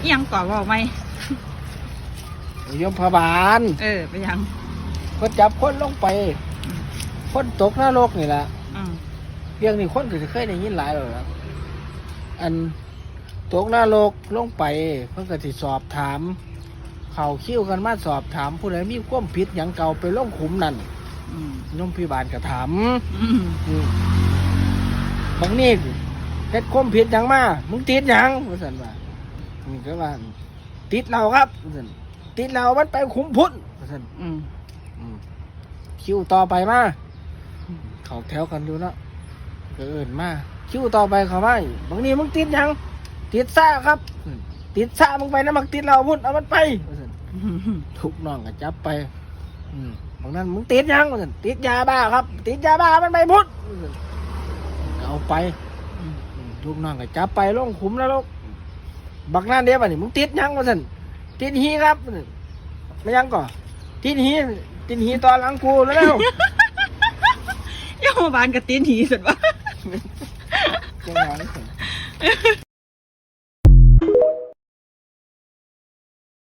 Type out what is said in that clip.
อิหยังก่อบอกไหมยมพบาลเออไปยังก็จับคนลงไป คนตกนรกนี่แหละอืมเรื่องนี้คนก็จะเคยได้ยินหลายแล้วล่ะอันตกนรกลงไป เพิ่นก็สิสอบถาม เขาคิ้วกันมาสอบถามผู้ใดมีความผิดหยังเก่าไปลงขุมนั่นอืมยมพิบาลก็ถามอืมอืมบางนี่เฮ็ดความผิดหยังมา มึงติดหยังว่าซั่นว่า นี่ก็ว่าติดเราครับว่าซั่นติดเรามันไปขุมพุทธว่าซั่นอืมอืมคิวต่อไปมาเขาแถวกันอยู่เนาะก็เอินมาคิวต่อไปเขามาอีกบางนี้มึงติดหยัง ติดซ่าครับอืมติดซ่ามึงไปนะมักติดเราพุ่นเอามันไปว่าซั่น ทุกน้องก็จับไป อืมบางนั้นมึงติดหยังว่าซั่นติดยาบ้าครับ ติดยาบ้ามันไปพุ่นว่าซั่นเอาไปอืมอืมลูกน้องก็จับไปลงขุมแล้วลูก บักนั่นเดียวบัดนี้มึงติดหยังวะสันติดหีครับว่าซั่นไม่ยังก่อติดหีติดหีตอนหลังกูแล้วโยมบาลกับตีนหีสุดวะจังหวะนี้